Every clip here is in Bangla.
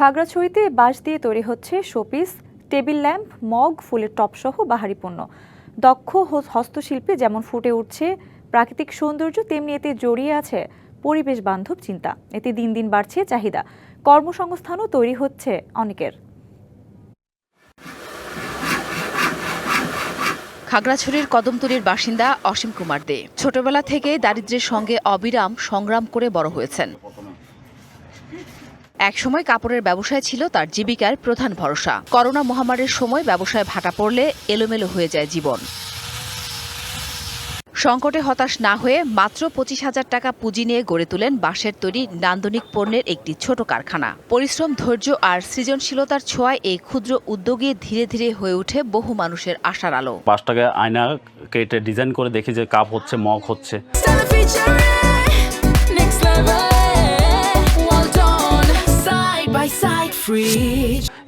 খাগড়াছড়িতে বাঁশ দিয়ে তৈরি হচ্ছে শোপিস, টেবিল ল্যাম্প, মগ, ফুলের টপসহ বাহারি পণ্য। দক্ষ হস্তশিল্পে যেমন ফুটে উঠছে, প্রাকৃতিক সৌন্দর্য তেমনি এতে জড়িয়ে আছে পরিবেশ বান্ধব চিন্তা। এতে দিন দিন বাড়ছে চাহিদা। কর্মসংস্থানও তৈরি হচ্ছে অনেকের। খাগড়াছড়ির কদমতলির বাসিন্দা অসীম কুমার দে। ছোটবেলা থেকে দারিদ্র্যের সঙ্গে অবিরাম সংগ্রাম করে বড় হয়েছেন। একসময় কাপড়ের ব্যবসায় ছিল তার জীবিকার প্রধান ভরসা। করোনা মহামারীর সময় ব্যবসায় ভাটা পড়লে এলোমেলো হয়ে যায় জীবন। সংকটে হতাশ না হয়ে মাত্র পঁচিশ হাজার টাকা পুঁজি নিয়ে গড়ে তোলেন বাঁশের তৈরি নান্দনিক পণ্যের একটি ছোট কারখানা। পরিশ্রম ধৈর্য আর সৃজনশীলতার ছোঁয়ায় এই ক্ষুদ্র উদ্যোগে ধীরে ধীরে হয়ে ওঠে বহু মানুষের আশার আলো। বাঁশটাকে আয়না কেটে ডিজাইন করে দেখি যে কাপ হচ্ছে মগ হচ্ছে।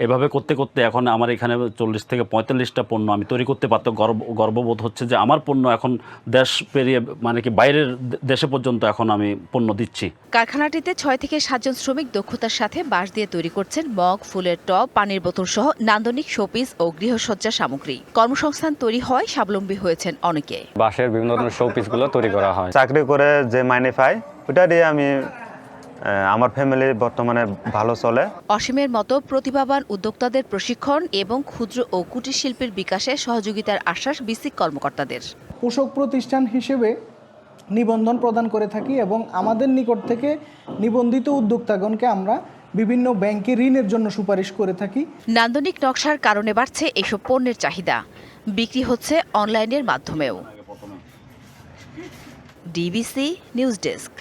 এভাবে করতে করতে এখন আমার এখানে চল্লিশ থেকে পঁয়তাল্লিশটা পণ্য আমি তৈরি করতে পারতাম গর্ব গর্ববোধ হচ্ছে যে আমার পণ্য এখন দেশ পেরিয়ে মানে কি বাইরের দেশে পর্যন্ত এখন আমি পণ্য দিচ্ছি। কারখানাটিতে ছয় থেকে সাতজন শ্রমিক দক্ষতার সাথে বাঁশ দিয়ে তৈরি করছেন মগ ফুলের টব পানির বোতল সহ নান্দনিক শোপিস ও গৃহসজ্জা সামগ্রী। কর্মসংস্থান তৈরি হয় স্বাবলম্বী হয়েছেন অনেকে। বাঁশের বিভিন্ন ধরনের শো পিসগুলো তৈরি করা হয়। চাকরি করে যে মাইনে পাই ওটা দিয়ে আমি আমার ফ্যামিলি বর্তমানে ভালো চলে। অসীমের মতো প্রতিভাবান উদ্যোক্তাদের প্রশিক্ষণ এবং ক্ষুদ্র ও কুটির শিল্পের বিকাশে সহযোগিতার আশ্বাস বিসিক কর্মকর্তাদের। পোষক প্রতিষ্ঠান হিসেবে নিবন্ধন প্রদান করে থাকি এবং আমাদের নিকট থেকে নিবন্ধিত উদ্যোক্তাগণকে আমরা বিভিন্ন ব্যাংকে ঋণের জন্য সুপারিশ করে থাকি। নান্দনিক নকশার কারণে বাড়ছে এসব পণ্যের চাহিদা। বিক্রি হচ্ছে অনলাইনের মাধ্যমেও। DBC news desk.